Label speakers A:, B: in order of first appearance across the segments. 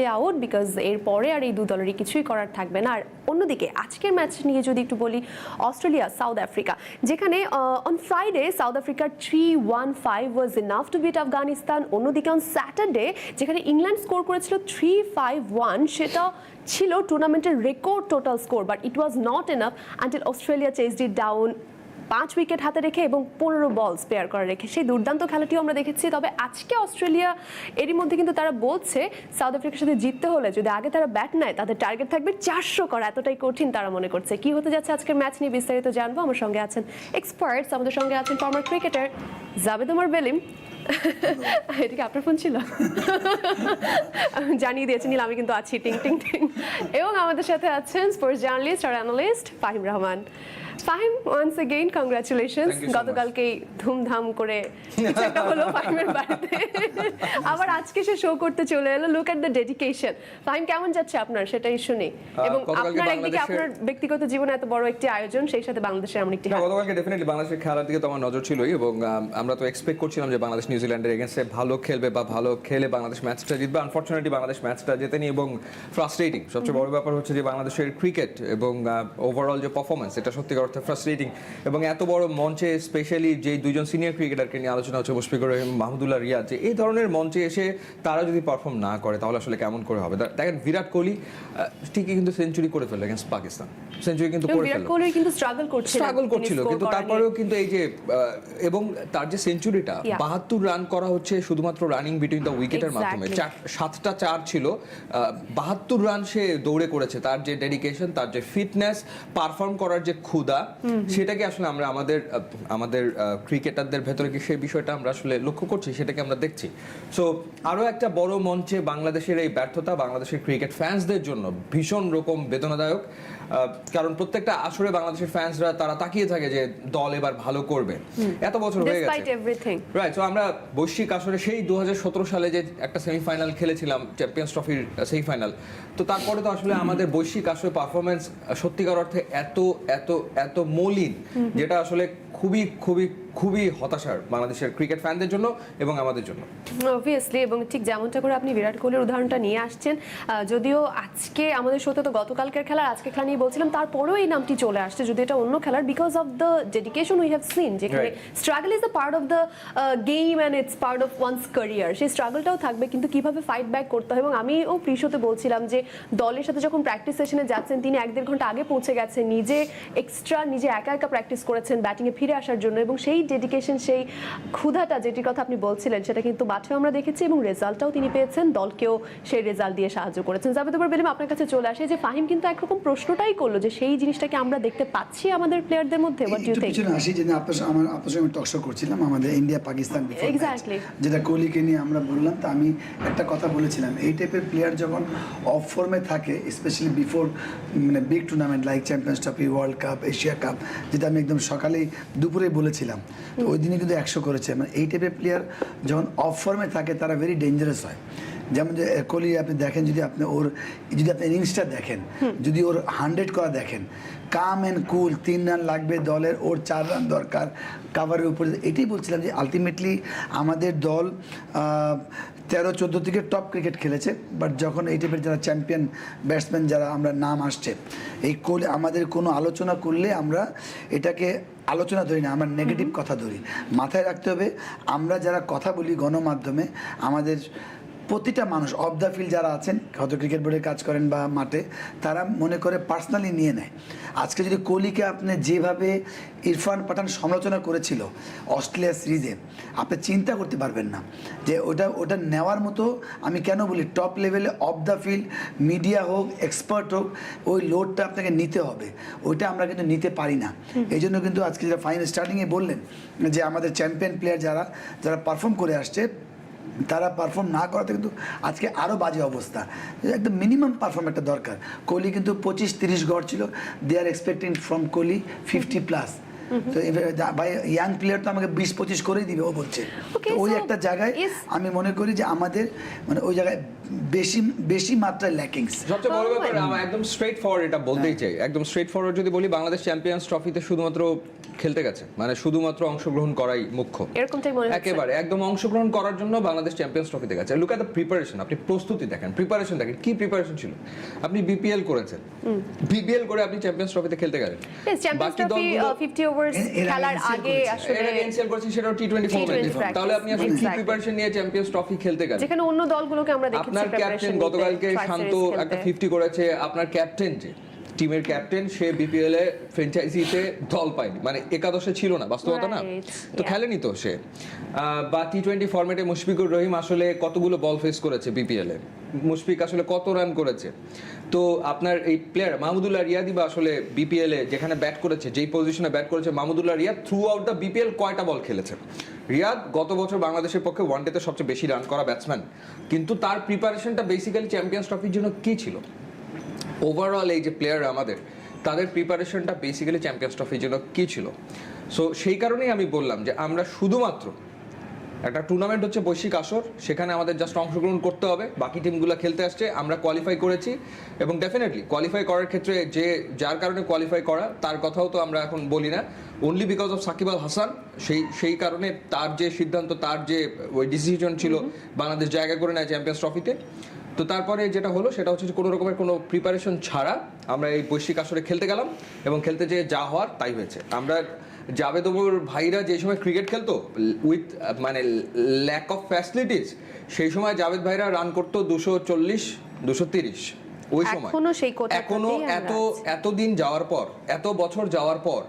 A: Play out because এরপরে আর এই দু দলেরই কিছুই করার থাকবে না। আর অন্যদিকে, আজকের ম্যাচ নিয়ে যদি একটু বলি, অস্ট্রেলিয়া সাউথ আফ্রিকা যেখানে অন ফ্রাইডে সাউথ আফ্রিকার three one five was enough to beat Afghanistan. অন্যদিকে অন স্যাটারডে যেখানে ইংল্যান্ড স্কোর করেছিল থ্রি ফাইভ ওয়ান সেটা ছিল টুর্নামেন্টের record total score but it was not enough until Australia chased it down পাঁচ wicket হাতে রেখে এবং পনেরো বল স্পেয়ার করে রেখে। সেই দুর্দান্ত খেলাটিও আমরা দেখেছি। তবে আজকে অস্ট্রেলিয়া এরই মধ্যে কিন্তু তারা বলছে, সাউথ আফ্রিকার সাথে জিততে হলে যদি আগে তারা ব্যাট নেয়, তাদের টার্গেট থাকবে চারশো করা। এতটাই কঠিন তারা মনে করছে। কি হতে যাচ্ছে আজকের ম্যাচ নিয়ে বিস্তারিত জানব। আমার সঙ্গে আছেন এক্সপার্টস আমাদের সঙ্গে আছেন ফর্মার ক্রিকেটার জাবেদ উমর বেলিম। এটা কি আপনার ফোন ছিল? জানিয়ে দিয়েছে নীল, আমি কিন্তু আছি। টিং টিং টিং। এবং আমাদের সাথে আছেন স্পোর্টস জার্নালিস্ট আর analyst Fahim Rahman. Fahim once again congratulations. গতকালকেই ধুমধাম করে কিছু একটা হলো ফাহিমের বাড়িতে। আবার আজকে সে শো করতে চলে এলো। Look at the dedication Fahim কেমন যাচ্ছে আপনার? সেটাই শুনি। এবং আপনার একদিকে আপনার ব্যক্তিগত জীবনে এত বড় একটি আয়োজন সেই সাথে বাংলাদেশের এমন একটি
B: গতকালকে ডেফিনেটলি বাংলাদেশের খেলার দিকে তো আমার নজর ছিলই এবং আমরা তো এক্সপেক্ট করছিলাম যে বাংলাদেশ নিউজিল্যান্ডের এগেনস্টে ভালো খেলবে বা ভালো খেলে বাংলাদেশ ম্যাচটা জিতবে। আনফর্চুনেটলি বাংলাদেশ ম্যাচটা জেতেনি এবং ফ্রাস্ট্রেটিং সবচেয়ে বড় ব্যাপার হচ্ছে যে বাংলাদেশের ক্রিকেট এবং ওভারঅল যে পারফরমেন্স এটা সত্যিকার অর্থে ফ্রাস্ট্রেটিং এবং এত বড় মঞ্চে স্পেশালি যে দুইজন সিনিয়র ক্রিকেটারকে নিয়ে আলোচনা হচ্ছে মুশফিকুর রহিম মাহমুদুল্লাহ রিয়াদ যে এই ধরনের মঞ্চে এসে তারা যদি পারফর্ম না করে তাহলে আসলে কেমন করে হবে? দেখেন বিরাট কোহলি ঠিকই কিন্তু সেঞ্চুরি করে ফেলল এগেন্স্ট পাকিস্তান। সেঞ্চুরি কিন্তু করে ফেলল।
A: কোহলি কিন্তু স্ট্রাগল করছিল
B: স্ট্রাগল করছিল কিন্তু তারপরেও কিন্তু এই যে এবং তার যে সেঞ্চুরিটা
A: Yeah.
B: বাহাত্তর রান করা হচ্ছে শুধুমাত্র রানিং বিটুইন দ্য উইকেটের মাধ্যমে। সাতটা চার ছিল বাহাত্তর রান সে দৌড়ে করেছে। তার যে ডেডিকেশন তার যে ফিটনেস পারফর্ম করার যে ক্ষুদা সেটাকে আসলে আমরা আমাদের আমাদের ক্রিকেটারদের ভেতরে কি সেই বিষয়টা আমরা আসলে লক্ষ্য করছি? সেটাকে আমরা দেখছি। সো আরও একটা বড় মঞ্চে বাংলাদেশের এই ব্যর্থতা, বাংলাদেশের ক্রিকেট ফ্যান্সদের জন্য ভীষণ রকম বেদনাদায়ক। কারণ প্রত্যেকটা আসরে বাংলাদেশের ফ্যান্সরা তারা তাকিয়ে থাকে যে দল এবার ভালো করবে। এত বছর হয়ে গেছে। রাইট তো আমরা বৈশ্বিক আসরে সেই দু হাজার সতেরো সালে যে একটা সেমিফাইনাল খেলেছিলাম চ্যাম্পিয়ন্স ট্রফির সেমিফাইনাল তো তারপরে তো আসলে আমাদের বৈশ্বিক আসরে পারফরমেন্স সত্যিকার অর্থে এত এত এত মলিন যেটা আসলে খুবই খুবই খুবই হতাশার বাংলাদেশের ক্রিকেট ফ্যানদের জন্য এবং আমাদের জন্য।
A: অবভিয়াসলি এবং ঠিক যেমনটা করে আপনি বিরাট কোহলির উদাহরণটা নিয়ে আসছেন যদিও আজকে আমাদের শোতে তো গতকালকের খেলার আজকে খেলা নিয়ে বলছিলাম তারপরেও এই নামটি চলে আসছে যদি এটা অন্য খেলার because of the dedication we have seen যেখানে struggle is the part of the game and it's part of one's career সেই স্ট্রাগলটাও থাকবে কিন্তু কীভাবে ফাইট ব্যাক করতে হয়? এবং আমিও প্রিশোতে বলছিলাম যে দলের সাথে যখন প্র্যাকটিস সেশনে যাচ্ছেন তিনি এক দেড় ঘণ্টা আগে পৌঁছে গেছেন নিজে এক্সট্রা নিজে একা একা প্র্যাকটিস করেছেন ব্যাটিংয়ে ফিরে আসার জন্য এবং সেই ডেডিকেশন সেই ক্ষুধাটা যেটির কথা আপনি বলছিলেন সেটা কিন্তু মাঠেও আমরা দেখেছি এবং রেজাল্টটাও তিনি পেয়েছেন দলকেও সেই রেজাল্ট দিয়ে সাহায্য করেছেন জাভেদ এবার বেলিম আপনার কাছে চলে আসে যে ফাহিম কিন্তু একরকম প্রশ্নটাই করল যে সেই জিনিসটাকে আমরা দেখতে পাচ্ছি আমাদের প্লেয়ারদের মধ্যে হোয়াট
C: একটু
A: থিঙ্ক
C: পিছনে আসি যে আপনার আমার আপনার সঙ্গে টকশো করছিলাম আমাদের ইন্ডিয়া পাকিস্তান।
A: Exactly.
C: যেটা কোহলিকে নিয়ে আমরা বললাম তা আমি একটা কথা বলেছিলাম এই টাইপের প্লেয়ার যখন অফ ফর্মে থাকে স্পেশালি বিফোর মানে big tournament like champions trophy world cup Asia cup যেটা আমি একদম সকালেই দুপুরে বলেছিলাম তো ওই দিনে কিন্তু একশো করেছে। মানে এই টাইপের প্লেয়ার যখন অফ ফর্মে থাকে তারা ভেরি ডেঞ্জারাস হয়। যেমন যে কোহলি আপনি দেখেন যদি আপনি ওর যদি আপনি ইনিংসটা দেখেন যদি ওর হান্ড্রেড করা দেখেন কাম অ্যান্ড কুল তিন রান লাগবে দলের ওর চার রান দরকার কাভারের উপরে। এটাই বলছিলাম যে আলটিমেটলি আমাদের দল তেরো চোদ্দ থেকে টপ ক্রিকেট খেলেছে বাট যখন এই টাইপের যারা চ্যাম্পিয়ন ব্যাটসম্যান যারা আমরা নাম আসছে এই কোহলি আমাদের কোনো আলোচনা করলে আমরা এটাকে আলোচনা ধরি না আমরা নেগেটিভ কথা ধরি। মাথায় রাখতে হবে আমরা যারা কথা বলি গণমাধ্যমে আমাদের প্রতিটা মানুষ অফ দ্য ফিল্ড যারা আছেন হয়তো ক্রিকেট বোর্ডে কাজ করেন বা মাঠে তারা মনে করে পার্সোনালি নিয়ে নেয়। আজকে যদি কোহলিকে আপনি যেভাবে ইরফান পাঠান সমালোচনা করেছিল অস্ট্রেলিয়া সিরিজে আপনি চিন্তা করতে পারবেন না যে ওটা ওটা নেওয়ার মতো আমি কেন বলি টপ লেভেলে অফ দ্য ফিল্ড মিডিয়া হোক এক্সপার্ট হোক ওই লোডটা আপনাকে নিতে হবে। ওইটা আমরা কিন্তু নিতে পারি না। এই জন্য কিন্তু আজকে যারা ফাইনাল স্টার্টিংয়ে বললেন যে আমাদের চ্যাম্পিয়ন প্লেয়ার যারা যারা পারফর্ম করে আসছে তারা পারফর্ম না করাতে কিন্তু আজকে আরও বাজে অবস্থা। একদম মিনিমাম পারফর্ম একটা দরকার। কোহলি কিন্তু পঁচিশ তিরিশ গড় ছিল। They are expecting from Kohli fifty plus তো ভাই ইয়াং প্লেয়ার তো আমাকে বিশ পঁচিশ করেই দিবে ও বলছে। তো ওই একটা জায়গায় আমি মনে করি যে আমাদের মানে ওই জায়গায় বেশি বেশি মাত্রায় ল্যাকিংস
B: সবচেয়ে বড় ব্যাপার একদম স্ট্রেট ফরওয়ার্ড এটা বলতেই চাই। একদম স্ট্রেট ফরওয়ার্ড যদি বলি বাংলাদেশ চ্যাম্পিয়ন্স ট্রফিতে শুধুমাত্র খেলতে গেছে। মানে শুধুমাত্র অংশগ্রহণ করাই মুখ্য।
A: এরকমটাই মনে
B: একেবারে একদম অংশগ্রহণ করার জন্য বাংলাদেশ চ্যাম্পিয়ন্স ট্রফিতে গেছে। লুক এট দ্য প্রিপারেশন আপনি প্রস্তুতি দেখেন। প্রিপারেশন দেখেন কি প্রিপারেশন ছিল? আপনি বিপিএল করেছেন। বিপিএল করে আপনি চ্যাম্পিয়ন্স ট্রফিতে খেলতে গেলেন।
A: চ্যাম্পিয়ন্স
B: বাকি
A: ট্রফি
B: দলগুলো-
A: 50 ওভার্স খেলার আগে আসলে
B: এর আগে এনসিএল করেছেন সেটাও টি টোয়েন্টি
A: T20
B: ফর্মেট তাহলে আপনি আসলে কি প্রিপারেশন নিয়ে চ্যাম্পিয়ন্স ট্রফি খেলতে গেলেন?
A: যেখানে অন্য দলগুলোকে আমরা দেখেছি
B: আপনার ক্যাপ্টেন গতকালকে শান্ত একটা
A: খেলতে।
B: ফিফটি করেছে। আপনার ক্যাপ্টেন যে। টিমের ক্যাপ্টেন সে বিপিএল এ ফ্র্যাঞ্চাইজিতে দল পায়নি। মানে একাদশে ছিল না বাস্তবতা না? তো খেলেনি তো সে। বা টি টোয়েন্টি ফর্মেটে মুশফিকুর রহিম আসলে কতগুলো বল ফেস করেছে বিপিএল এ? মুশফিক আসলে কত রান করেছে? তো আপনার এই প্লেয়ার মাহমুদুল্লাহ রিয়াদি বা আসলে বিপিএল এ যেখানে ব্যাট করেছে যেই পজিশনে ব্যাট করেছে Mahmudullah Riyad through out the BPL কয়টা বল খেলেছে? রিয়াদ গত বছর বাংলাদেশের পক্ষে ওয়ান ওয়ানডেতে সবচেয়ে বেশি রান করা ব্যাটসম্যান কিন্তু তার প্রিপারেশনটা বেসিক্যালি চ্যাম্পিয়ন্স ট্রফির জন্য কি ছিল? ওভারঅল এই যে প্লেয়ার আমাদের তাদের প্রিপারেশনটা বেসিক্যালি চ্যাম্পিয়ন্স ট্রফির জন্য কী ছিল? সো সেই কারণেই আমি বললাম যে আমরা শুধুমাত্র একটা টুর্নামেন্ট হচ্ছে বৈশ্বিক আসর সেখানে আমাদের জাস্ট অংশগ্রহণ করতে হবে বাকি টিমগুলো খেলতে আসছে আমরা কোয়ালিফাই করেছি এবং ডেফিনেটলি কোয়ালিফাই করার ক্ষেত্রে যে যার কারণে কোয়ালিফাই করা তার কথাও তো আমরা এখন বলি না। Only because of Shakib Al Hasan সেই সেই কারণে তার যে সিদ্ধান্ত তার যে ওই ডিসিশন ছিল বাংলাদেশ জায়গা করে নেয় চ্যাম্পিয়ন্স ট্রফিতে তো তারপরে যেটা হলো সেটা হচ্ছে কোনো রকমের কোনো প্রিপারেশন ছাড়া আমরা এই বৈশ্বিক আসরে খেলতে গেলাম এবং খেলতে যেয়ে যা হওয়ার তাই হয়েছে। আমরা জাবেদবুর ভাইরা যে সময় ক্রিকেট খেলতো উইথ মানে ল্যাক অফ ফ্যাসিলিটিস সেই সময় জাভেদ ভাইরা রান করতো দুশো চল্লিশ দুশো তিরিশ। ওই সময়।
A: এখনও
B: এত। এত দিন যাওয়ার পর এত বছর যাওয়ার পর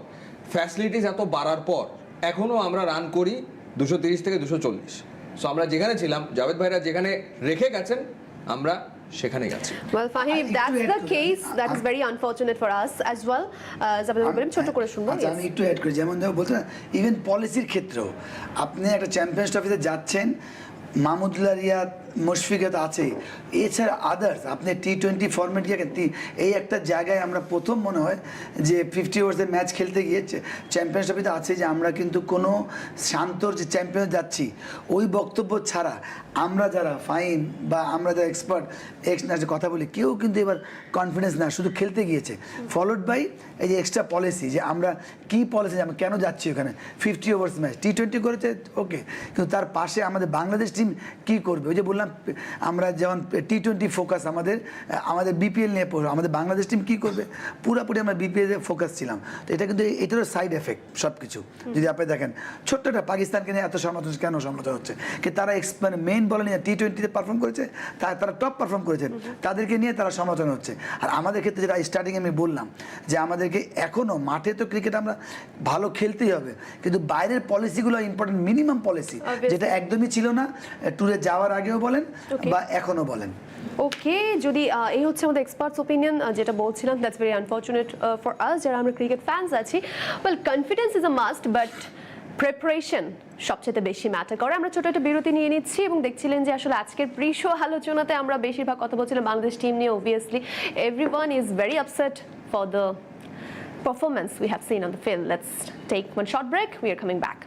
B: ফ্যাসিলিটিস এত বাড়ার পর এখনও আমরা রান করি দুশো তিরিশ থেকে দুশো চল্লিশ। সো আমরা যেখানে ছিলাম জাভেদ ভাইরা যেখানে রেখে গেছেন আমরা সেখানে গেছি।
A: Well Fahim if
C: that's
A: the
C: case
A: the
C: করে-
A: case, that is very unfortunate for us as. Uh, Jabedul Karim, ছোট করে শুনব
C: আচ্ছা আমি একটু অ্যাড করি। যেমন ধরো বলতে ইভেন পলিসির ক্ষেত্রেও আপনি একটা চ্যাম্পিয়ন্স ট্রফিতে যাচ্ছেন মাহমুদুল্লাহ রিয়াদ মুশফিকে তো আছেই। এছাড়া আদার্স আপনি টি টোয়েন্টি ফর্মেট গিয়ে এই একটা জায়গায় আমরা প্রথম মনে হয় যে ফিফটি ওভার্সের ম্যাচ খেলতে গিয়ে চ্যাম্পিয়ন্স ট্রফিতে আছে যে আমরা কিন্তু কোনো শান্তর যে চ্যাম্পিয়ন যাচ্ছি, ওই বক্তব্য ছাড়া আমরা যারা ফাইন বা আমরা যারা এক্সপার্ট এক্স ন্যাশনাল কথা বলি, কেউ কিন্তু এবার কনফিডেন্স না, শুধু খেলতে গিয়েছে। ফলোড বাই এই যে এক্সট্রা পলিসি যে আমরা কি পলিসি আমরা কেন যাচ্ছি ওখানে? Fifty overs match T twenty করেছে ওকে কিন্তু তার পাশে আমাদের বাংলাদেশ টিম কি করবে? ওই যে বললাম আমরা যেমন টি টোয়েন্টি ফোকাস আমাদের আমাদের বিপিএল নিয়ে পড়ো আমাদের বাংলাদেশ টিম কি করবে? পুরোপুরি আমরা বিপিএল ফোকাস ছিলাম। তো এটা কিন্তু এটারও সাইড এফেক্ট সব কিছু যদি আপনি দেখেন ছোট্ট একটা পাকিস্তানকে নিয়ে এত সমালোচনা কেন সমালোচনা হচ্ছে? কি তারা মানে মেইন বলে নিয়ে টি টোয়েন্টিতে পারফর্ম করেছে তারা টপ পারফর্ম করেছেন তাদেরকে নিয়ে তারা সমালোচনা হচ্ছে। আর আমাদের ক্ষেত্রে যেটা স্টার্টিং আমি বললাম যে আমাদেরকে এখনও মাঠে তো ক্রিকেট আমরা ভালো খেলতেই হবে কিন্তু বাইরের পলিসিগুলো ইম্পর্টেন্ট মিনিমাম পলিসি যেটা একদমই ছিল না ট্যুরে যাওয়ার আগেও বলেন বা এখনও বলেন।
A: ওকে যদি এই হচ্ছে আমাদের এক্সপার্টস ওপিনিয়ন যেটা বলছিলাম that's very unfortunate for us যারা আমরা ক্রিকেট ফ্যান্স আছি। Well confidence is a must but preparation সবচেয়ে বেশি ম্যাটার করে। আমরা ছোট একটা বিরতি নিয়ে নিচ্ছি এবং দেখছিলেন যে আসলে আজকের প্রি শো আলোচনাতে আমরা বেশিরভাগ কথা বলছিলাম বাংলাদেশ টিম নিয়ে obviously everyone is very upset for the performance we have seen on the field. Let's take one short break We are coming back.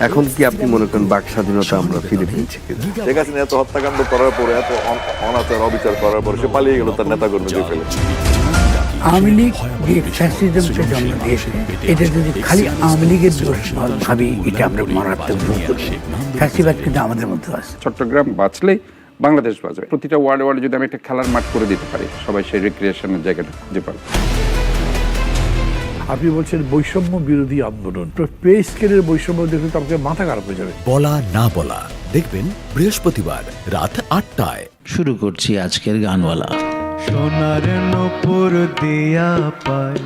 D: এখন কি আপনি মনে করেন বাক স্বাধীনতা আমরা ফিরে পেয়েছি
E: শেখ হাসিনা এত হত্যাকাণ্ড করার পরে এত অন- অনাচার অবিচার করার পরে সে পালিয়ে গেল তার নেতা কর্মীদের ফেলে।
F: আওয়ামী লীগ যে ফ্যাসিজমকে জন্ম দিয়েছে এটা যদি খালি আওয়ামী লীগের দোষ ভাবি এটা আমরা মারাত্মক ভুল করি ফ্যাসিবাদ কিন্তু আমাদের মধ্যে আছে।
G: চট্টগ্রাম বাঁচলেই বাংলাদেশ বাঁচবে। প্রতিটা ওয়ার্ডে ওয়ার্ডে যদি আমি একটা খেলার মাঠ করে দিতে পারি সবাই সেই রিক্রিয়েশনের জায়গাটা খুঁজে পাবে
H: আপনি বলছেন বৈষম্য বিরোধী আন্দোলন। তো পে স্কেলের বৈষম্য দেখলে তো আপনাকে মাথা খারাপ হয়ে যাবে।
I: বলা না বলা। দেখবেন বৃহস্পতিবার রাত আটটায়।
J: শুরু করছি আজকের গানওয়ালা।
K: সোনার নপুর দিয়া পায়।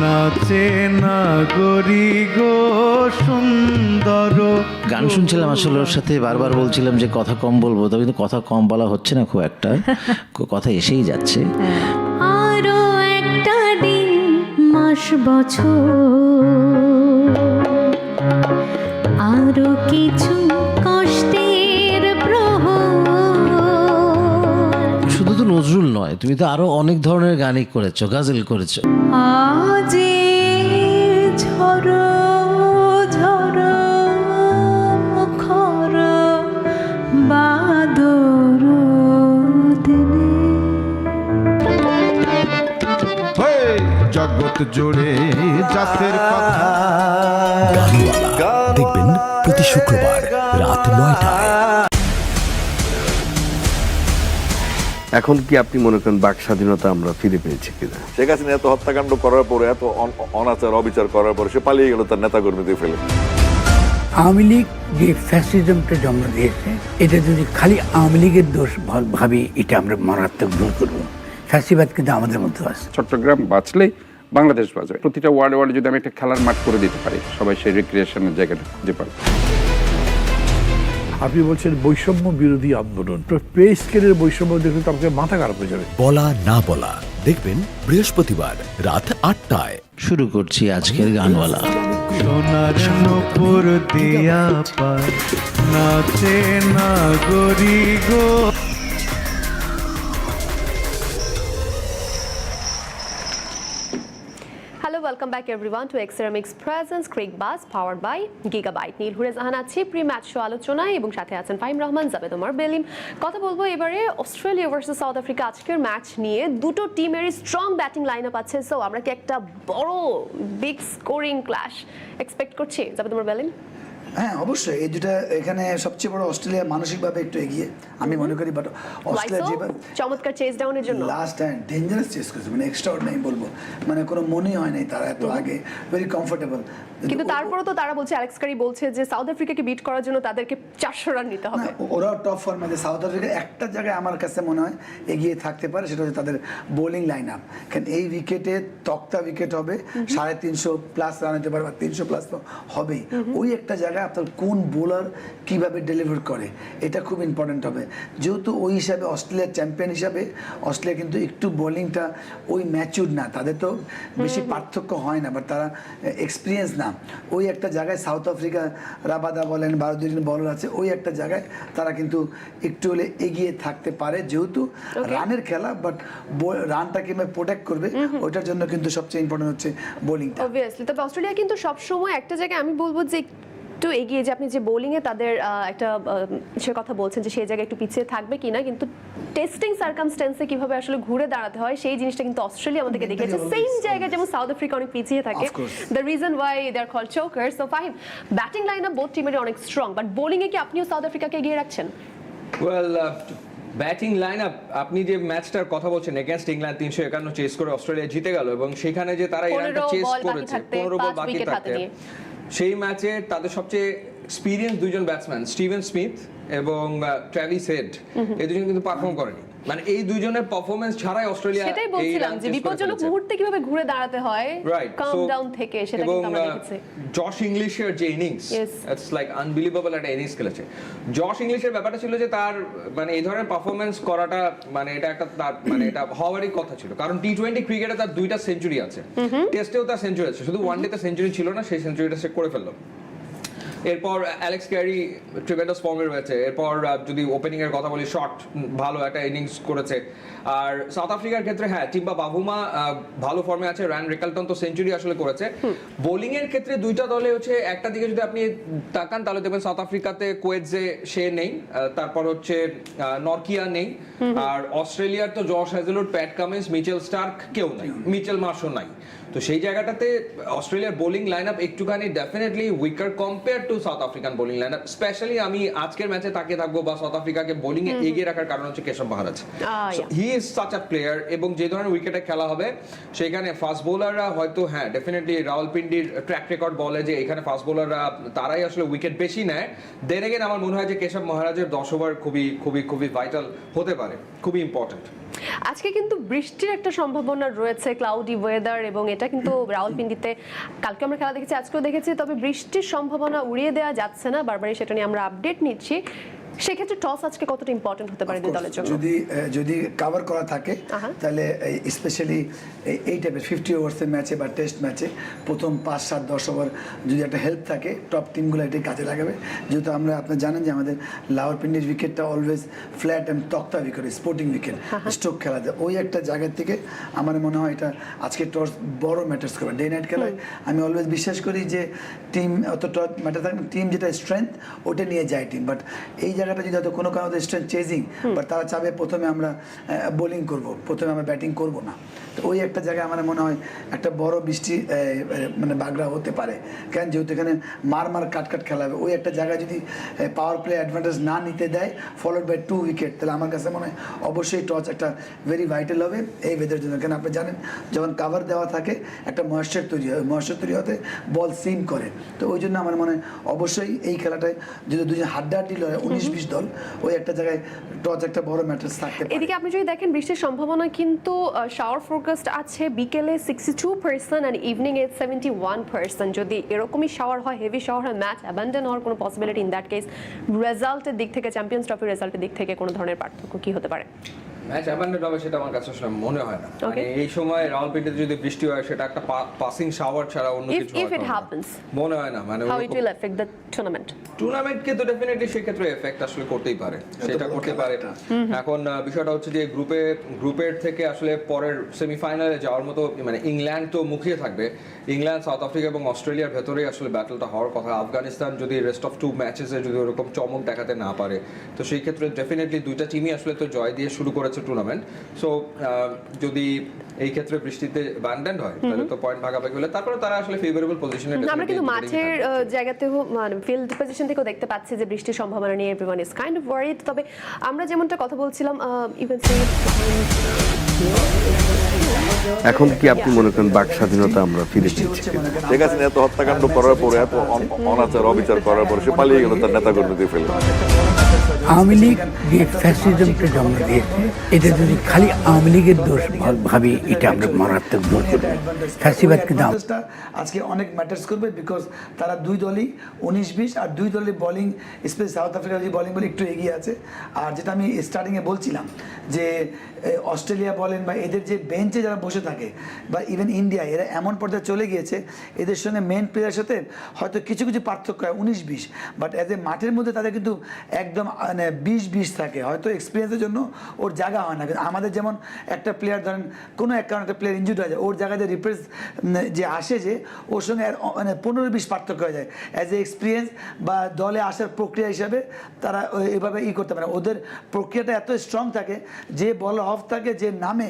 K: নাচে না গরি গো সুন্দর।
J: গান শুনছিলাম আসলে ওর সাথে বারবার বলছিলাম যে কথা কম বলব তবে কিন্তু কথা কম বলা হচ্ছে না খুব একটা। কথা এসেই যাচ্ছে।
L: দিন মাস বছর। আরও কিছু কষ্টের প্রহ
J: শুধু তো নজরুল নয় তুমি তো আরও অনেক ধরনের গানই করেছ গাজল করেছ।
L: আজ ঝড়ো
K: জগৎ জুড়ে জাতের কথা।
I: দেখবেন প্রতি শুক্রবার রাত নয়টায়।
D: এখন কি আপনি মনে করেন বাক স্বাধীনতা আমরা ফিরে পেয়েছি কিনা?
E: শেখ হাসিনা এত হত্যাকাণ্ড করার পরে এত অন- অনাচার অবিচার করার পরে সে পালিয়ে গেল তার নেতা কর্মীদের ফেলে।
F: আওয়ামী লীগ যে ফ্যাসিজমটা জন্ম দিয়েছে এটা যদি খালি আওয়ামী লীগের দোষ ভাবি এটা আমরা মারাত্মক ভুল করব। ফ্যাসিবাদ কিন্তু আমাদের মধ্যে আছে।
G: চট্টগ্রাম বাঁচলেই বাংলাদেশ বাঁচবে প্রতিটা ওয়ার্ডে ওয়ার্ডে যদি আমি একটা খেলার মাঠ করে দিতে পারি সবাই সেই রিক্রিয়েশনের জায়গাটা খুঁজে পাবে।
H: আপনি বলছেন বৈষম্য বিরোধী আন্দোলন। তো পে স্কেলের বৈষম্য দেখলে তো আমাকে মাথা খারাপ হয়ে যাবে।
I: বলা না বলা। দেখবেন বৃহস্পতিবার রাত আটটায়।
J: শুরু করছি আজকের গানওয়ালা।
K: সোনার নপুর দিয়া পায়। নাচে না গরি গো।
A: Welcome back everyone to Exceramics presents Cricbuzz power by Gigabyte নীল হুরে জাহান আছি প্রি ম্যাচ শো আলোচনায়, এবং সাথে আছেন ফাইম রহমান জাবেদ ওমর বেলিম। কথা বলব এবারে অস্ট্রেলিয়া ভার্সেস সাউথ আফ্রিকা আজকের ম্যাচ নিয়ে। দুটো টিমের স্ট্রং ব্যাটিং লাইন আপ আছে সো আমরা কি একটা বড় বিগ স্কোরিং ক্লাশ এক্সপেক্ট করছি? জাবেদ ওমর বেলিম?
C: হ্যাঁ অবশ্যই। এই দুটা এখানে সবচেয়ে বড় অস্ট্রেলিয়া মানসিকভাবে একটু এগিয়ে আমি মনে করি বাট অস্ট্রেলিয়া? যেভাবে
A: চমৎকার চেস ডাউনের জন্য।
C: লাস্ট টাইম ডেঞ্জারাস চেস করেছে মানে এক্সট্রা অর্ডিনারি বলব। মানে কোনো মনেই হয় নাই তারা এত আগে। ভেরি কমফোর্টেবল
A: কিন্তু তারপরেও তো তারা বলছে অ্যালেক্স কারি বলছে যে সাউথ আফ্রিকাকে বিট করার জন্য তাদেরকে চারশো রান নিতে হবে।
C: ওরাও টপ ফর্মে আছে সাউথ আফ্রিকা একটা জায়গায় আমার কাছে মনে হয় এগিয়ে থাকতে পারে সেটা হচ্ছে তাদের বোলিং লাইন আপ কারণ এই উইকেটে তক্তা উইকেট হবে সাড়ে তিনশো প্লাস রান হতে পারে বা তিনশো প্লাস তো হবেই। ওই একটা জায়গায় আপনার কোন বোলার কীভাবে ডেলিভার করে এটা খুব ইম্পর্টেন্ট হবে। যেহেতু ওই হিসাবে অস্ট্রেলিয়ার চ্যাম্পিয়ন হিসাবে অস্ট্রেলিয়া কিন্তু একটু বোলিংটা ওই ম্যাচুর না তাদের তো বেশি পার্থক্য হয় না বাট তারা এক্সপিরিয়েন্স না। ওই একটা জায়গায় সাউথ আফ্রিকা রাবাদা বলেন ভারতীয় একজন বলার আছে ওই একটা জায়গায় তারা কিন্তু একটু হলে এগিয়ে থাকতে পারে যেহেতু রানের খেলা বাট রানটা কীভাবে প্রোটেক্ট করবে ওইটার জন্য কিন্তু সবচেয়ে ইম্পর্টেন্ট হচ্ছে বোলিংটা
A: অবভিয়াসলি তবে অস্ট্রেলিয়া কিন্তু সবসময় একটা জায়গায় আমি বলব যে একটু এগিয়ে যে আপনি যে বোলিংয়ে তাদের একটা সে কথা বলছেন যে সেই জায়গায় একটু পিছিয়ে থাকবে কিনা কিন্তু টেস্টিং সার্কামস্টেন্সে কীভাবে আসলে ঘুরে দাঁড়াতে হয় সেই জিনিসটা কিন্তু অস্ট্রেলিয়া আমাদেরকে দেখিয়েছে। সেম জায়গায় যেমন সাউথ আফ্রিকা অনেক পিছিয়ে থাকে। The reason why they are call choker so fine batting line up both টিমেরই অনেক স্ট্রং বাট বোলিংয়ে কি আপনিও সাউথ আফ্রিকাকে এগিয়ে রাখছেন?
B: ওয়েল ব্যাটিং লাইন আপ আপনি যে ম্যাচটার কথা বলছেন এগেনস্ট ইংল্যান্ড তিনশো একান্ন চেস করে অস্ট্রেলিয়া জিতে গেল এবং সেখানে যে তারা ইরানটা চেস করেছে পনেরো বল বাকি থাকতে। সেই ম্যাচে তাদের সবচেয়ে এক্সপিরিয়েন্স দুজন ব্যাটসম্যান স্টিভেন স্মিথ এবং ট্র্যাভিস হেড এই দুজন কিন্তু পারফর্ম করেনি। মানে এই দুজনের পারফরমেন্স ছাড়াই অস্ট্রেলিয়া
A: সেটাই বলছিলাম যে বিপজ্জনক মুহূর্তে কীভাবে ঘুরে দাঁড়াতে হয় কাম ডাউন থেকে সেটা কিন্তু আমরা দেখেছি।
B: জশ ইংলিশের যে ইনিংস. ইটস লাইক আনবিলিভেবল একটা ইনিংস খেলেছে। জশ ইংলিশের ব্যাপারটা ছিল যে তার মানে এই ধরনের পারফরমেন্স করাটা মানে এটা একটা তার মানে এটা হওয়ারই কথা ছিল। কারণ টি টোয়েন্টি ক্রিকেটে তার দুইটা সেঞ্চুরি আছে। টেস্টেও তার সেঞ্চুরি আছে। শুধু ওয়ান ডেতে সেঞ্চুরি ছিল না সেই সেঞ্চুরিটা সে করে ফেলল। এরপর অ্যালেক্স ক্যারি ট্রিভেন্ডাস ফর্মে রয়েছে। এরপর যদি ওপেনিং এর কথা বলি শর্ট ভালো একটা ইনিংস করেছে। আর সাউথ আফ্রিকার ক্ষেত্রে হ্যাঁ টিম্বা বাবুমা ভালো ফর্মে আছে র্যান রিকালটন তো সেঞ্চুরি আসলে করেছে। বোলিং এর ক্ষেত্রে দুইটা দলে হচ্ছে একটা দিকে যদি আপনি তাকান তাহলে দেখবেন সাউথ আফ্রিকাতে কোয়েজে সে নেই তারপর হচ্ছে নরকিয়া নেই। আর অস্ট্রেলিয়ার তো Josh Hazlewood Pat Cummins Mitchell Starc কেউ নাই মিচেল মার্শও নাই। তো সেই জায়গাটাতে অস্ট্রেলিয়ার বোলিং লাইন আপ একটুখানি definitely weaker compare to south African bowling line up specially আমি আজকের ম্যাচে তাকিয়ে থাকব বা সাউথ আফ্রিকাকে বোলিং এ এগিয়ে রাখার কারণ হচ্ছে Keshav Maharaj. He is such a player এবং যে ধরনের উইকেটে খেলা হবে সেখানে ফাস্ট বোলাররা হয়তো হ্যাঁ ডেফিনেটলি রাওয়ালপিন্ডির ট্র্যাক রেকর্ড বলে যে এখানে ফাস্ট বোলাররা তারাই আসলে উইকেট বেশি নেয়। দেন এগেন আমার মনে হয় যে কেশব মহারাজের দশ ওভার খুবই খুবই খুবই ভাইটাল হতে পারে খুবই ইম্পর্টেন্ট
A: আজকে কিন্তু বৃষ্টির একটা সম্ভাবনা রয়েছে ক্লাউডি ওয়েদার এবং এটা কিন্তু রাওয়ালপিন্ডিতে কালকে আমরা খেলা দেখেছি, আজকেও দেখেছি। তবে বৃষ্টির সম্ভাবনা উড়িয়ে দেওয়া যাচ্ছে না। বারবারই সেটা নিয়ে আমরা আপডেট নিচ্ছি। সেক্ষেত্রে টস আজকে কতটা ইম্পর্টেন্ট হতে পারে দুই দলের জন্য?
C: যদি যদি কাভার করা থাকে তাহলে স্পেশালি এই টাইপের ফিফটি ওভার্সের ম্যাচে বা টেস্ট ম্যাচে প্রথম পাঁচ সাত দশ ওভার যদি একটা হেল্প থাকে টপ টিমগুলো এটাই কাজে লাগাবে। যেহেতু আমরা আপনি জানেন যে আমাদের লাহোরপিন্ডির উইকেটটা অলওয়েজ ফ্ল্যাট অ্যান্ড তক্তা উইকেট স্পোর্টিং উইকেট স্ট্রোক খেলাতে ওই একটা জায়গা থেকে আমার মনে হয় এটা আজকে টস বড় ম্যাটার্স করবে ডে নাইট খেলায় আমি অলওয়েজ বিশ্বাস করি যে টিম অত টস ম্যাটার থাকে টিম যেটা স্ট্রেংথ ওটা নিয়ে যায় টিম বাট এই জায়গাটা যদি হয়তো কোনো কারণে স্ট্রেন চেজিং বাট তারা চাবে প্রথমে আমরা বোলিং করব প্রথমে আমরা ব্যাটিং করব না। ওই একটা জায়গায় আমার মনে হয় একটা বড় বৃষ্টি মানে বাগড়া হতে পারে। কেন? যেহেতু এখানে মার মার কাট কাট খেলা হবে। ওই একটা জায়গায় যদি পাওয়ার প্লে অ্যাডভান্টেজ না নিতে দেয় ফলোড বাই টু উইকেট তাহলে আমার কাছে মনে হয় অবশ্যই টচ একটা ভেরি ভাইটাল হবে এই ওয়েদের জন্য। কেন? আপনি জানেন যখন কাভার দেওয়া থাকে একটা ময়েশ্চার তৈরি হয়। ময়েশ্চার তৈরি হতে বল সিম করে। তো ওই জন্য আমার মনে হয় অবশ্যই এই খেলাটায় যদি দুজন হাড্ডাহাড্ডি লড়ে উনিশ বিশ দল ওই একটা জায়গায় টচ একটা বড় ম্যাটার্স থাকতে পারে।
A: এদিকে আপনি যদি দেখেন বৃষ্টির সম্ভাবনা কিন্তু শাওয়ার ফোরকাস্ট আছে বিকেলে sixty two percent and evening A seventy one percent যদি এরকমই শাওয়ার হয় হেভি শাওয়ার হয় ম্যাচ অ্যাবান্ডন হওয়ার কোনো পসিবিলিটি ইন দ্যাট কেস রেজাল্টের দিক থেকে চ্যাম্পিয়ন্স ট্রফির রেজাল্টের দিক থেকে কোনো ধরনের পার্থক্য কি হতে পারে?
B: ম্যাচ অ্যাবান্ডেড হবে সেটা আমার কাছে আসলে মনে হয় না। মানে এই সময় রাওয়ালপিন্ডিতে যদি বৃষ্টি হয় সেটা একটা পাসিং শাওয়ার ছাড়া অন্য কিছু. মনে হয় না। মানে
A: it will affect the tournament
B: টুর্নামেন্টকে তো ডেফিনেটলি সেক্ষেত্রে এফেক্ট আসলে করতেই পারে। সেটা করতে পারে। এখন বিষয়টা হচ্ছে যে গ্রুপে গ্রুপের থেকে আসলে পরের সেমিফাইনালে যাওয়ার মতো মানে ইংল্যান্ড তো মুখিয়ে থাকবে। ইংল্যান্ড সাউথ আফ্রিকা এবং অস্ট্রেলিয়ার ভেতরেই আসলে ব্যাটলটা হওয়ার কথা। আফগানিস্তান যদি রেস্ট অফ টু ম্যাচেসে যদি ওরকম চমক দেখাতে না পারে তো সেই ক্ষেত্রে ডেফিনেটলি দুইটা টিমই আসলে তো জয় দিয়ে শুরু করেছে টুর্নামেন্ট সো যদি এই ক্ষেত্রে বৃষ্টিতে ব্যান্ডেন্ড হয় তাহলে তো পয়েন্ট ভাগাভাগি হলে তারপরে তারা আসলে ফেভারেবল পজিশনে
A: আমরা কিন্তু মাঠের জায়গাতেও মানে ফিল্ড পজিশন থেকেও দেখতে পাচ্ছি যে বৃষ্টির সম্ভাবনা নিয়ে everyone is kind of worried তবে আমরা যেমনটা কথা বলছিলাম সে
D: এখন কি আপনি মনে করেন বাক স্বাধীনতা আমরা ফিরে পেয়েছি
E: ঠিক আছে এত হত্যাকাণ্ড করার পরে এত অন- অনাচার অবিচার করার পরে সে পালিয়ে গেল তার নেতা কর্মী দিয়ে ফেলে।
F: আওয়ামী লীগ যে ফ্যাসিজমকে জন্ম দিয়েছে। এটা যদি খালি আওয়ামী লীগের দোষ ভাবি, এটা আমরা মারাত্মক ভুল করব ফ্যাসিবাদ কিন্তু
C: আজকে অনেক ম্যাটার্স করবে বিকজ তারা দুই দলই উনিশ বিশ আর দুই দলের বলিং স্পেশালি সাউথ আফ্রিকার যে বলিং বলে একটু এগিয়ে আছে। আর যেটা আমি স্টার্টিংয়ে বলছিলাম যে অস্ট্রেলিয়া বলেন বা এদের যে বেঞ্চে যারা বসে থাকে বা ইভেন ইন্ডিয়া এরা এমন পর্যায়ে চলে গিয়েছে, এদের সঙ্গে মেন প্লেয়ারের সাথে হয়তো কিছু কিছু পার্থক্য হয় উনিশ বিশ বাট এদের মাঠের মধ্যে তাদের কিন্তু একদম মানে বিশ বিশ থাকে। হয়তো এক্সপিরিয়েন্সের জন্য ওর জায়গা হয় না। কিন্তু আমাদের যেমন একটা প্লেয়ার ধরেন কোনো এক কারণে একটা প্লেয়ার ইনজুড হয়ে যায় ওর জায়গায় যে রিপ্রেস যে আসে যে ওর সঙ্গে মানে পনেরো বিশ পার্থক্য হয়ে যায়। অ্যাজ এ এক্সপিরিয়েন্স বা দলে আসার প্রক্রিয়া হিসাবে তারা এভাবে ই করতে পারে ওদের প্রক্রিয়াটা এত স্ট্রং থাকে যে বল অফ থাকে যে নামে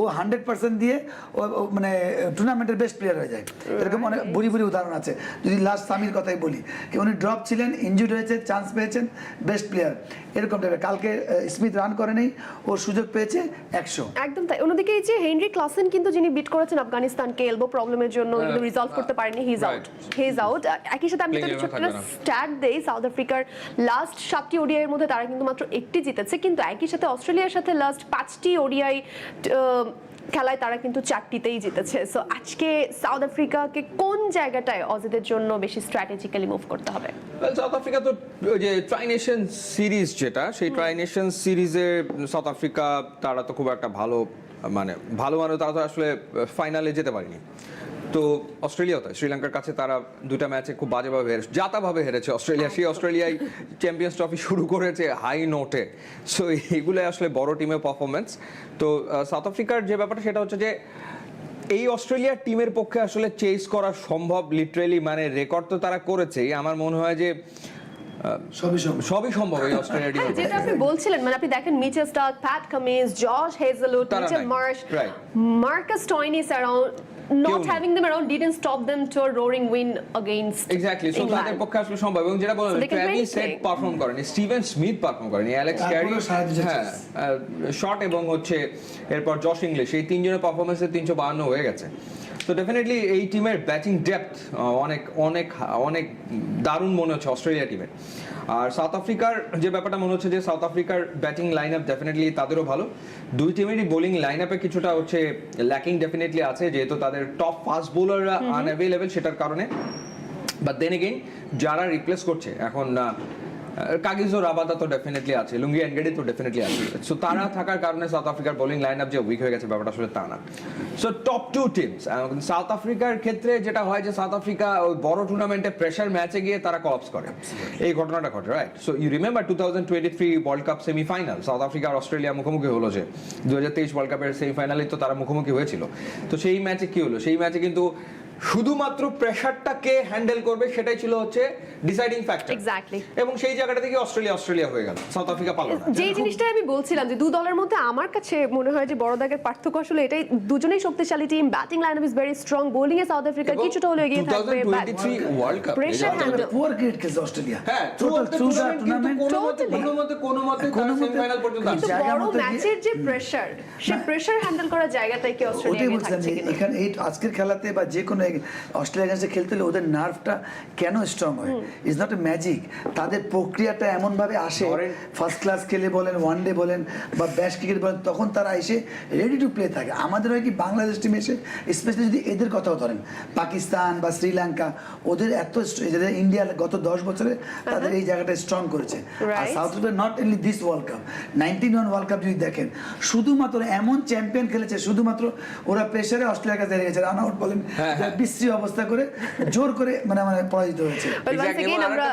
C: ও হান্ড্রেড পার্সেন্ট দিয়ে ও মানে টুর্নামেন্টের বেস্ট প্লেয়ার হয়ে যায়। এরকম অনেক বুড়ি বুড়ি উদাহরণ আছে। যদি লাস্ট সামির কথাই বলি উনি ড্রপ ছিলেন ইনজুড হয়েছে চান্স পেয়েছেন বেস্ট প্লেয়ার এরকম টাইপের কালকে স্মিথ রান করেনি ওর সুযোগ পেয়েছে একশো।
A: একদম তাই। অন্যদিকে এই যে হেনরি ক্লাসেন কিন্তু যিনি বিট করেছেন আফগানিস্তানকে এলবো প্রবলেমের জন্য
B: হ্যাঁ,
A: কিন্তু রিজলভ করতে পারেনি হিজ আউট. হিজ আউট একই সাথে আমি যদি ছোট্ট স্ট্যাট দেই সাউথ আফ্রিকার লাস্ট সাতটি ওডিআই এর মধ্যে তারা কিন্তু মাত্র একটি জিতেছে। কিন্তু একই সাথে অস্ট্রেলিয়ার সাথে লাস্ট পাঁচটি ওডিআই খেলায় তারা কিন্তু চারটিতেই জিতেছে। সো আজকে সাউথ আফ্রিকাকে কোন জায়গাটায় অজিদের জন্য বেশি স্ট্র্যাটেজিক্যালি মুভ করতে হবে?
B: সাউথ আফ্রিকা তো যে ট্রাই নেশন সিরিজ যেটা সেই ট্রাই নেশন সিরিজে সাউথ আফ্রিকা তারা তো খুব একটা ভালো মানে ভালো মানে তারা তো আসলে ফাইনালে যেতে পারেনি। তো অস্ট্রেলিয়াও তাই। শ্রীলঙ্কার কাছে তারা দুটা ম্যাচে খুব বাজেভাবে হেরেছে জাতাভাবে হেরেছে। অস্ট্রেলিয়া সেই অস্ট্রেলিয়ায় চ্যাম্পিয়ন্স ট্রফি শুরু করেছে হাই নোটে সো এইগুলো আসলে বড় টিমের পারফরমেন্স তো সাউথ আফ্রিকার যে ব্যাপারটা সেটা হচ্ছে যে এই অস্ট্রেলিয়ার টিমের পক্ষে আসলে চেস করা সম্ভব লিটারেলি মানে রেকর্ড তো তারা করেছেই। আমার মনে হয় যে
C: সবই
B: সবই সম্ভব এই অস্ট্রেলিয়া
A: হ্যাঁ,
B: টিমের
A: যেটা আপনি বলছিলেন মানে আপনি দেখেন Mitchell Starc Pat Cummins George Hazlewood
B: তারা
A: Mitchell Marsh. Marcus Stoinis around not having them around didn't stop them to a roaring win against
B: exactly
A: so.
B: তাদের পক্ষে আসলে সম্ভব এবং যেটা
A: বললাম
B: ট্র্যাভিস সেট. পারফর্ম করেনি স্টিভেন স্মিথ পারফর্ম করেন অ্যালেক্স ক্যারি হ্যাঁ শট এবং হচ্ছে এরপর জশ ইংলিশ এই তিনজনের পারফরম্যান্সে তিনশো বাহান্ন হয়ে গেছে তো ডেফিনেটলি এই টিমের ব্যাটিং ডেপথ অনেক অনেক অনেক দারুণ মনে হচ্ছে অস্ট্রেলিয়া টিমের আর সাউথ আফ্রিকার যে ব্যাপারটা মনে হচ্ছে যে সাউথ আফ্রিকার ব্যাটিং লাইন আপ ডেফিনেটলি তাদেরও ভালো। দুই টিমেরই বোলিং লাইন আপে কিছুটা হচ্ছে ল্যাকিং ডেফিনেটলি আছে যেহেতু তাদের টপ ফাস্ট বোলাররা আনঅ্যাভেলেবেল সেটার কারণে। বাট দেন এগেইন যারা রিপ্লেস করছে এখন কাগিজো রাবাদা তো ডেফিনেটলি আছে লুঙ্গি এনগেডি তো ডেফিনেটলি আছে। সো তারা থাকার কারণে সাউথ আফ্রিকার বোলিং লাইন আপ যে উইক হয়ে গেছে ব্যাপারটা আসলে তা না। So top two teams south আফ্রিকার ক্ষেত্রে যেটা হয় যে সাউথ আফ্রিকা ওই বড় টুর্নামেন্টে প্রেশার ম্যাচে গিয়ে তারা কলাপস করে। এই ঘটনাটা ঘটে right so you remember two thousand twenty three world cup semifinal south Africa R Australia মুখোমুখি হলো যে দু হাজার তেইশ ওয়ার্ল্ড কাপের সেমিফাইনালে তো তারা মুখোমুখি হয়েছিল। তো সেই ম্যাচে কি হলো? সেই ম্যাচে কিন্তু শুধুমাত্র প্রেশারটা কে হ্যান্ডেল করবে সেটাই ছিল হচ্ছে ডিসাইডিং ফ্যাক্টর
A: Exactly.
B: এবং সেই জায়গাটা থেকে অস্ট্রেলিয়া অস্ট্রেলিয়া হয়ে গেল সাউথ আফ্রিকা পারল না।
A: যে জিনিসটা আমি বলছিলাম যে দু দলের মধ্যে আমার কাছে মনে হয় যে বড় দাগের পার্থক্য আসলে এটাই দুজনেই শক্তিশালী team batting line is very strong bowling A south Africa কিছুটা হলেও এগিয়ে থাকবে
B: 2023 world cup
A: pressure handle
C: poor cricket খেলছে অস্ট্রেলিয়া
B: হ্যাঁ
C: টোটাল
B: টুর্নামেন্ট কোনো মতে কোনো মতে কোনো মতে তারা সেমিফাইনাল পর্যন্ত আসছে
A: বড় ম্যাচের যে প্রেশার সেই প্রেশার হ্যান্ডেল করার জায়গাটাই কি অস্ট্রেলিয়া থাকছে
C: এখানে এই আজকের খেলাতে বা যে কোনো অস্ট্রেলিয়া কাছে খেলতে হলে ওদের নার্ভটা কেন স্ট্রং হয়? ইজ নট এ ম্যাজিক তাদের প্রক্রিয়াটা এমনভাবে আসে ফার্স্ট ক্লাস খেলে বলেন ওয়ান ডে বলেন বা ব্যাশ ক্রিকেট বলেন তখন তারা এসে রেডি টু প্লে থাকে। আমাদের হয় কি বাংলাদেশ টিম এসে স্পেশালি যদি এদের কথাও ধরেন পাকিস্তান বা শ্রীলঙ্কা ওদের এত যাদের ইন্ডিয়া গত দশ বছরে তাদের এই জায়গাটা স্ট্রং করেছে। আর south Africa not only this world cup nineteen one world cup যদি দেখেন শুধুমাত্র এমন চ্যাম্পিয়ন খেলেছে শুধুমাত্র ওরা প্রেশারে অস্ট্রেলিয়ার কাছে হেরে গেছে। রান আউট বলেন
B: হ্যাঁ।
C: বিশ্রী অবস্থা করে জোর করে মানে মানে পরাজিত হয়েছে।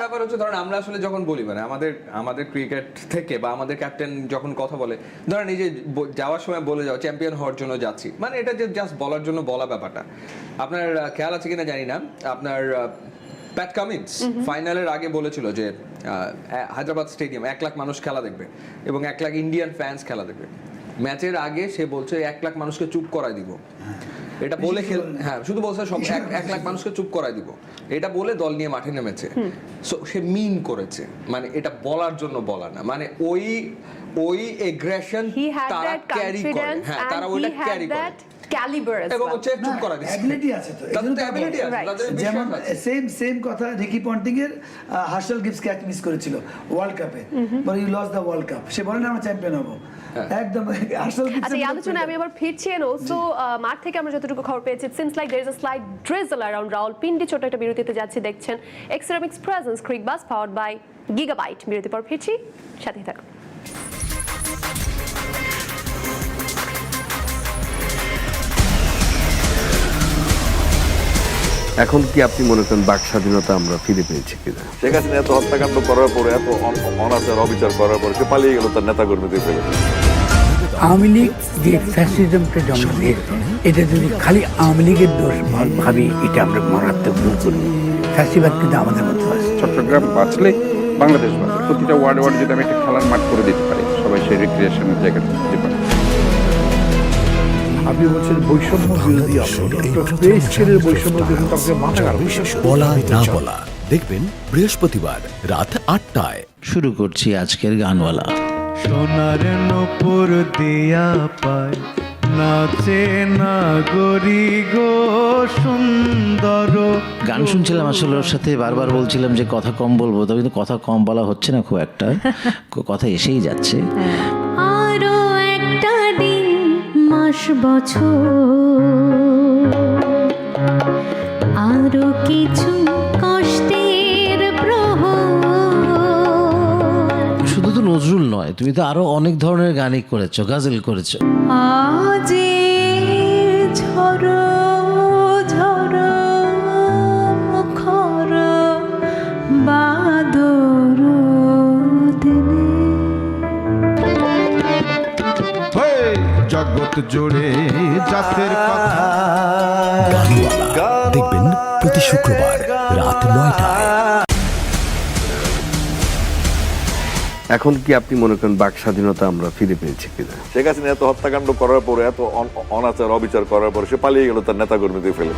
B: ব্যাপার হচ্ছে ধরেন আমরা আসলে যখন বলি মানে আমাদের আমাদের ক্রিকেট থেকে বা আমাদের ক্যাপ্টেন যখন কথা বলে ধরেন এই যে যাওয়ার সময় বলে যাও চ্যাম্পিয়ন হওয়ার জন্য যাচ্ছি মানে এটা যে জাস্ট বলার জন্য বলা ব্যাপারটা। আপনার খেয়াল আছে কিনা জানি না। আপনার প্যাট কামিন্স ফাইনালের আগে বলেছিল যে আহ, হায়দ্রাবাদ স্টেডিয়াম এক লাখ মানুষ খেলা দেখবে এবং এক লাখ ইন্ডিয়ান ফ্যান্স খেলা দেখবে। ম্যাচের আগে সে বলছে এক লাখ মানুষকে চুপ করাই দিব। এটা বলে হ্যাঁ শুধু বলছে সব এক লাখ মানুষকে চুপ করাই দিব। এটা বলে দল নিয়ে মাঠে নেমেছে। সো সে মিন করেছে। মানে এটা বলার জন্য বলা না। মানে ওই ওই এগ্রেশন তারা ক্যারি করে। হ্যাঁ তারা ওইটা ক্যারি করে।
A: দ্যাট ক্যালিবার
B: এবং হচ্ছে চুপ করা
C: অ্যাবিলিটি আছে তো
B: তাদের তো অ্যাবিলিটি আছে।
C: যেমন সেম সেম কথা রিকি পন্টিং এর হার্শাল ক্যাচ মিস করেছিল ওয়ার্ল্ড কাপে you lost the world cup সে বলে না আমরা চ্যাম্পিয়ন হব। একদম হার্শাল
A: আচ্ছা এই আলোচনায় আমি আবার ফিরছি এন। অলসো মাঠ থেকে আমরা যতটুকু খবর পেয়েছি since like there is a slight drizzle around Rawalpindi ছোট একটা বিরতিতে যাচ্ছি দেখছেন Exceramics presents Cricbuzz powered by Gigabyte বিরতি পর ফিরছি সাথে থাকুন।
D: এখন কি আপনি মনে করেন বাক স্বাধীনতা আমরা ফিরে পেয়েছি কিনা?
E: শেখ হাসিনা এত হত্যাকাণ্ড করার পরে এত অন- অনাচার অবিচার করার পরে সে পালিয়ে গেল তার নেতা কর্মীদের ফেলে
F: আওয়ামী লীগ যে ফ্যাসিজমটা জন্ম দিয়েছে এটা যদি খালি আওয়ামী লীগের দোষ ভাবি এটা আমরা মারাত্মক ভুল করি ফ্যাসিবাদ কিন্তু আমাদের মধ্যে আছে।
G: চট্টগ্রাম বাঁচলে বাংলাদেশ বাঁচবে প্রতিটা ওয়ার্ডে ওয়ার্ডে যদি আমি একটা খেলার মাঠ করে দিতে পারি সবাই সেই রিক্রিয়েশনের জায়গাটা খুঁজে পাবে
H: আপনি বলছেন বৈষম্য বিরোধী আন্দোলন। বৈষম্য তাকে মাথা
I: বলা না বলা। দেখবেন বৃহস্পতিবার রাত আটটায়।
J: শুরু করছি আজকের গানওয়ালা।
K: সোনার নপুর দিয়া পায়। নাচে না গরি গো সুন্দর
J: গান শুনছিলাম আসলে ওর সাথে বারবার বলছিলাম যে কথা কম বলব তবে কিন্তু কথা কম বলা হচ্ছে না খুব একটা। কথা এসেই যাচ্ছে।
L: দিন মাস বছর। আরও কিছু কষ্টের প্রহ
J: শুধু তো নজরুল নয় তুমি তো আরও অনেক ধরনের গানই করেছ গাজল করেছ।
L: আজে ঝড়
K: জুড়ে জাতের কথা।
I: দেখবেন প্রতি শুক্রবার রাত নয়টায়।
D: এখন কি আপনি মনে করেন বাক স্বাধীনতা আমরা ফিরে পেয়েছি কিনা?
E: শেখ হাসিনা এত হত্যাকাণ্ড করার পরে এত অনাচার অবিচার করার পরে সে পালিয়ে গেল তার নেতা কর্মীদের ফেলে।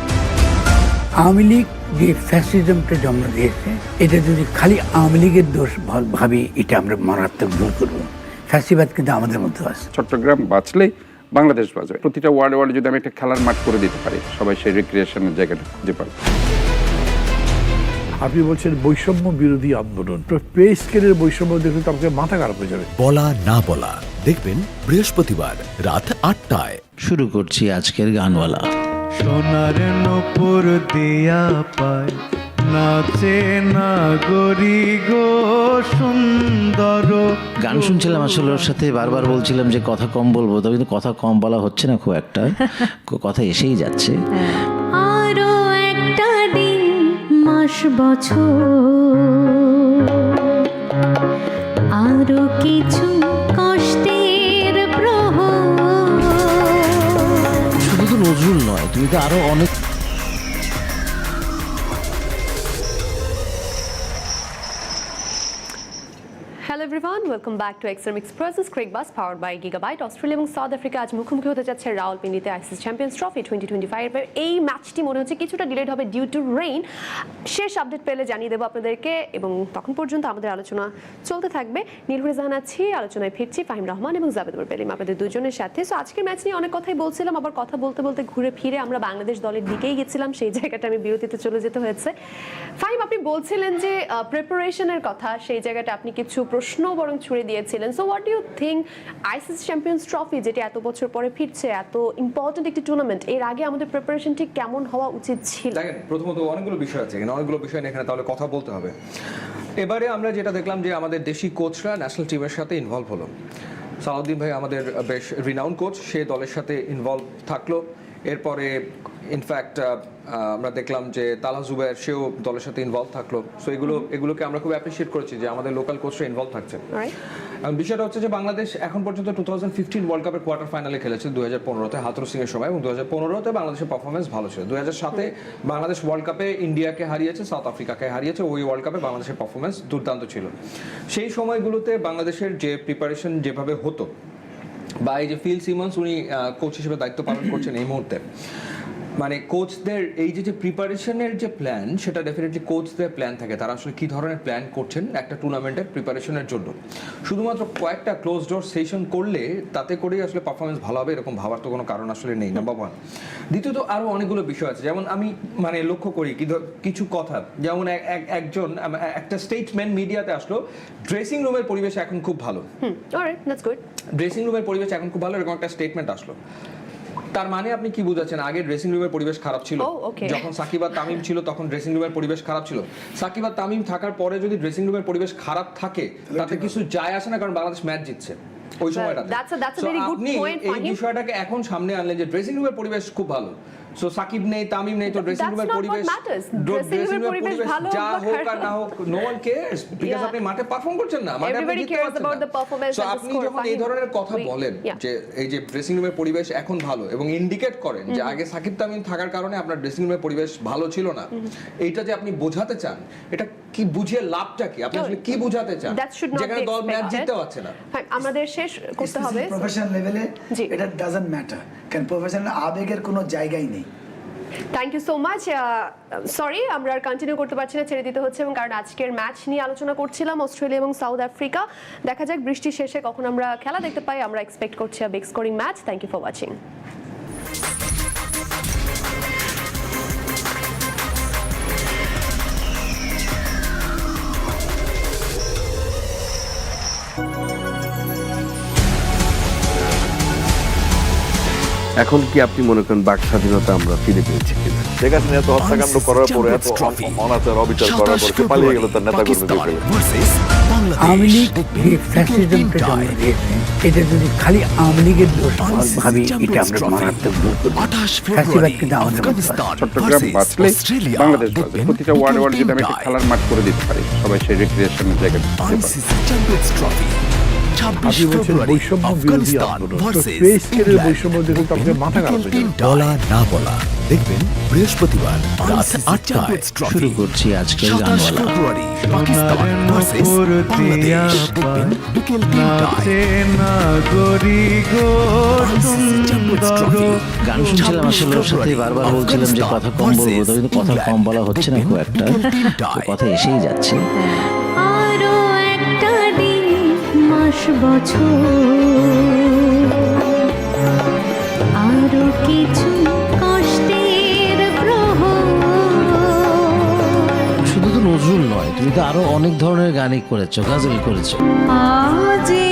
F: আওয়ামী লীগ যে ফ্যাসিজমটা জন্ম দিয়েছে এটা যদি খালি আওয়ামী লীগের দোষ ভাবি এটা আমরা মারাত্মক ভুল করব। ফ্যাসিবাদ কিন্তু আমাদের মধ্যে আছে।
G: চট্টগ্রাম বাঁচলে বাংলাদেশ বাঁচবে প্রতিটা ওয়ার্ডে ওয়ার্ডে যদি আমি একটা খেলার মাঠ করে দিতে পারি সবাই সেই রিক্রিয়েশনের জায়গাটা খুঁজে পাবে।
H: আপনি বলছেন বৈষম্য বিরোধী আন্দোলন। পে স্কেলের বৈষম্য দেখুন তাকে মাথা খারাপ হয়ে যাবে।
I: বলা না বলা। দেখবেন বৃহস্পতিবার রাত আটটায়।
J: শুরু করছি আজকের গানওয়ালা।
K: সোনার নপুর দিয়া পায়। নাচে নাগরি গো সুন্দর
J: গান শুনছিলাম আসলে ওর সাথে বারবার বলছিলাম যে কথা কম বলব তবে কিন্তু কথা কম বলা হচ্ছে না খুব একটা। কথা এসেই যাচ্ছে।
L: আরও একটা দিন মাস বছর। আরও কিছু কষ্টের প্রহর।
J: শুধু তো নজরুল নয় তুমি তো আরও অনেক
A: everyone welcome back to extreme expresses cric buzz powered by Gigabyte Australia এবং সাউথ আফ্রিকা আজ মুখোমুখি হতে যাচ্ছে রাওয়ালপিন্ডিতে ICC champions trophy twenty twenty ফাইভের এই ম্যাচটি মনে হচ্ছে কিছুটা ডিলেড হবে ডিউ টু রেইন শেষ আপডেট পেলে জানিয়ে দেবো আপনাদেরকে এবং তখন পর্যন্ত আমাদের আলোচনা চলতে থাকবে। নীলহুরে জাহান আছি আলোচনায় ফিরছি ফাহিম রহমান এবং জাবেদুর পেলিম আপনাদের দুজনের সাথে। সো আজকের ম্যাচ নিয়ে অনেক কথাই বলছিলাম, আবার কথা বলতে বলতে ঘুরে ফিরে আমরা বাংলাদেশ দলের দিকেই গেছিলাম, সেই জায়গাটা আমি বিরতিতে চলে যেতে হয়েছে। ফাহিম, আপনি বলছিলেন যে প্রিপারেশনের কথা, সেই জায়গাটা আপনি কিছু প্রশ্ন বরং ছুড়ে দিয়েছিলেন। So what you think ICC champions trophy যেটা এত বছর পরে ফিরছে, এত ইম্পর্টেন্ট একটি টুর্নামেন্ট এর আগে আমাদের প্রিপারেশন ঠিক কেমন হওয়া উচিত ছিল?
B: দেখেন, প্রথমত অনেকগুলো বিষয় আছে। এখানে অনেকগুলো বিষয় এখানে তাহলে কথা বলতে হবে। এবারে আমরা যেটা দেখলাম যে আমাদের দেশি কোচরা ন্যাশনাল টিমের সাথে ইনভলভ হলো। সালাউদ্দিন ভাই আমাদের বেশ রিনাউন কোচ সে দলের সাথে ইনভলভ থাকল। এরপরে ইনফ্যাক্ট আমরা দেখলাম যে তালা জুবের সেও দলের সাথে ইনভলভ থাকল। সো এগুলো এগুলোকে আমরা খুব অ্যাপ্রিসিয়েট করেছি যে আমাদের লোকাল কোচরা ইনভলভ থাকছে. এখন বিষয়টা হচ্ছে যে বাংলাদেশ এখন পর্যন্ত টু থাউজেন্ড ফিফটিন ওয়ার্ল্ড কাপের কোয়ার্টার ফাইনালে খেলেছে দু হাজার পনেরোতে হাতর সিং এর সময় এবং দু হাজার পনেরোতে বাংলাদেশের পারফরমেন্স ভালো ছিল। দু হাজার সাতে বাংলাদেশ ওয়ার্ল্ড কাপে ইন্ডিয়াকে হারিয়েছে সাউথ আফ্রিকাকে হারিয়েছে ওই ওয়ার্ল্ড কাপে বাংলাদেশের পারফরমেন্স দুর্দান্ত ছিল। সেই সময়গুলোতে বাংলাদেশের যে প্রিপারেশন যেভাবে হতো বা এই যে ফিল সিমন্স উনি কোচ হিসেবে দায়িত্ব পালন করছেন এই মুহূর্তে। মানে কোচদের এই যে যে প্রিপারেশনের যে প্ল্যান সেটা ডেফিনেটলি কোচদের প্ল্যান থাকে। তারা আসলে কি ধরনের প্ল্যান করছেন একটা টুর্নামেন্টের প্রিপারেশনের জন্য। শুধুমাত্র কয়েকটা ক্লোজ ডোর সেশন করলে তাতে করেই আসলে পারফরমেন্স ভালো হবে এরকম ভাবার তো কোনো কারণ আসলে নেই নাম্বার ওয়ান দ্বিতীয়ত আরও অনেকগুলো বিষয় আছে। যেমন আমি মানে লক্ষ্য করি কিছু কথা। যেমন এক- এক- একজন একটা স্টেটমেন্ট মিডিয়াতে আসলো ড্রেসিং রুমের পরিবেশ এখন খুব ভালো। ড্রেসিং রুমের পরিবেশ এখন খুব ভালো এরকম একটা স্টেটমেন্ট আসলো। তার মানে আপনি কি বুঝাচ্ছেন? আগে ড্রেসিং রুমের পরিবেশ খারাপ ছিল। যখন সাকিব আর তামিম ছিল তখন ড্রেসিং রুমের পরিবেশ খারাপ ছিল। সাকিব আর তামিম থাকার পরে যদি ড্রেসিং রুমের পরিবেশ খারাপ থাকে তাতে কিছু যায় আসে না কারণ বাংলাদেশ ম্যাচ জিতছে ওই সময়টাতে।
A: That's a that's a
B: very
A: good point
B: আপনি এই বিষয়টাকে এখন সামনে আনলেন যে ড্রেসিং রুমের পরিবেশ খুব ভালো। সো সাকিব নেই তামিম নেই তো ড্রেসিং রুমের পরিবেশ
A: matters.
B: ড্র-
A: Dressing room
B: dressing
A: এর
B: room এর
A: পরিবেশ ভালো
B: যা হোক আর না হোক নো ওয়ান কেয়ারস বিকজ আপনি মাঠে পারফর্ম করছেন না মাঠে আপনি জিততে পারছেন না।
A: the
B: আপনি যখন এই ধরনের কথা বলেন যে এই যে ড্রেসিং রুমের পরিবেশ এখন ভালো এবং ইন্ডিকেট করেন যে আগে সাকিব তামিম থাকার কারণে আপনার ড্রেসিং রুমের পরিবেশ ভালো ছিল না। এইটা যে আপনি বোঝাতে চান এটা কি বুঝিয়ে লাভটা কি? আপনি আসলে কি বোঝাতে চান? যেখানে দল ম্যাচ জিততে পারছে না।
A: আমাদের শেষ করতে হবে।
C: প্রফেশনাল লেভেলে এটা ডাজন্ট ম্যাটার কারণ প্রফেশনাল আবেগের কোনো জায়গাই নেই।
A: Thank you so much sorry আমরা আর কন্টিনিউ করতে পারছি না, ছেড়ে দিতে হচ্ছে এবং কারণ আজকের ম্যাচ নিয়ে আলোচনা করছিলাম অস্ট্রেলিয়া এবং সাউথ আফ্রিকা। দেখা যাক বৃষ্টি শেষে কখন আমরা খেলা দেখতে পাই, আমরা এক্সপেক্ট করছি big scoring match thank you for watching
D: এখন কি আপনি মনে করেন বাক স্বাধীনতা আমরা ফিরে পেয়েছি কিনা?
E: শেখ হাসিনা এত হত্যাকাণ্ড করার পরে এত অনাচার অবিচার করার পরে পালিয়ে গেল তার নেতা কর্মী
F: আওয়ামী লীগ ফ্যাসিজমকে জন্ম দিয়েছে। এটা যদি খালি আওয়ামী লীগের দোষ ভাবি এটা আমরা মারাত্মক ভুল ফ্যাসিবাদ কিন্তু আমাদের
G: চট্টগ্রাম বাঁচলে বাংলাদেশ বাঁচবে। প্রতিটা ওয়ার্ড ওয়ার্ড যদি আমি খেলার মাঠ করে দিতে পারি সবাই সেই রিক্রিয়েশনের জায়গা
H: হয়ে
I: বলা না বলা। দেখবেন বৃহস্পতিবার রাত আটটায়
J: শুরু করছি আজকের
I: সাতাশ ফেব্রুয়ারি পাকিস্তান ভার্সেস বাংলাদেশ। দেখবেন বিকেল তিনটায়।
K: নাগরি গো সুন্দর
J: গান শুনছিলাম আসলে ওর সাথে বারবার বলছিলাম যে কথা কম বলব কিন্তু কথা কম বলা হচ্ছে না খুব একটা। কথা এসেই যাচ্ছে।
L: বছর। আরও কিছু কষ্টের
J: শুধু তো নজরুল নয় তুমি তো আরও অনেক ধরনের গানই করেছ গাজল করেছ।
L: আজে